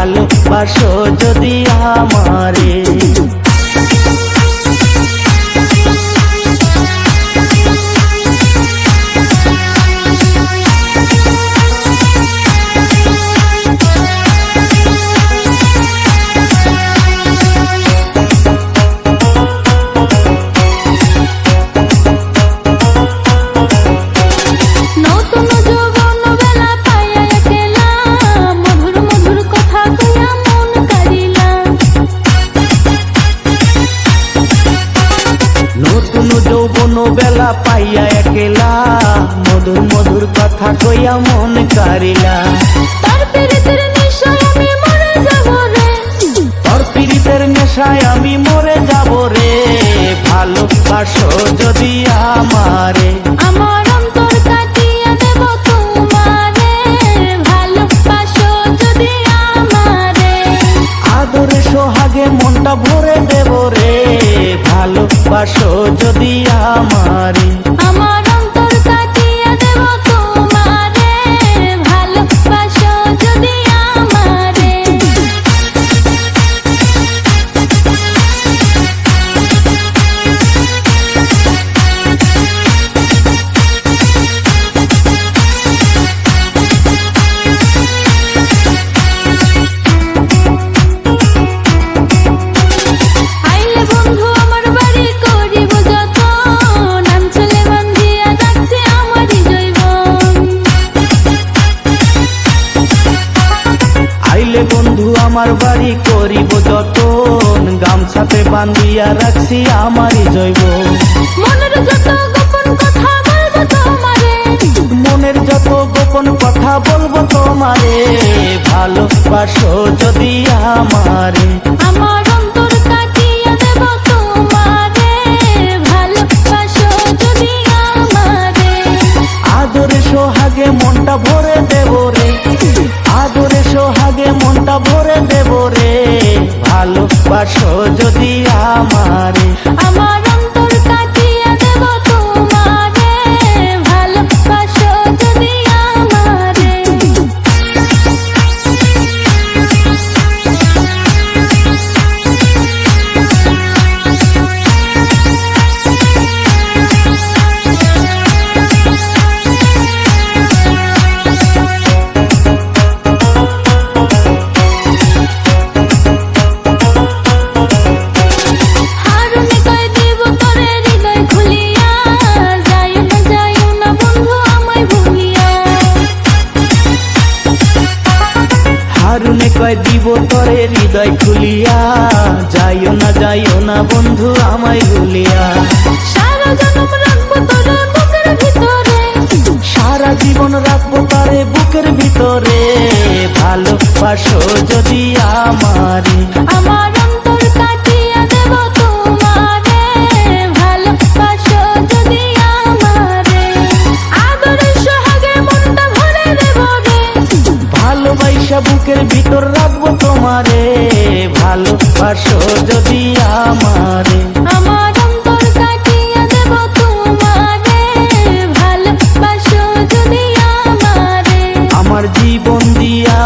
ভালোবাসো যদি আমারে। পাইয়া একেলা মধুর মধুর কথা কইয়া মন কারিলা। তার পীড়িতের নিশায় আমি মরে যাব রে। তোর পীড়িতের নেশায় আমি মরে যাব রে। ভালোবাসো যদি আমারে। আমার ভালোবাসো যদি আমারে আমার বাড়ি করিব যতন। গামছাতে বান্ধিয়া রাখছি আমারই জৈব। মনের যত গোপন কথা বলব তোমারে। মনের যত গোপন কথা বলব তোমারে। ভালোবাসো যদি আমারে। আমার ভালোবাসো যদি আমারে আমার কয় দিব তরে হৃদয় খুলিয়া। যাইও না যাইও না বন্ধু আমায় ভুলিয়া। সারা জনম রাখব তোরে বুকের ভিতরে। সারা জীবন রাখব তারে বুকের ভিতরে। ভালোবাসো যদি আমারে। আমার ভালোবাসো যদি আমারে। আমার অন্তর কাটিয়ে দেব তোমারে। ভালোবাসো যদি আমারে। আমার জীবন দিয়া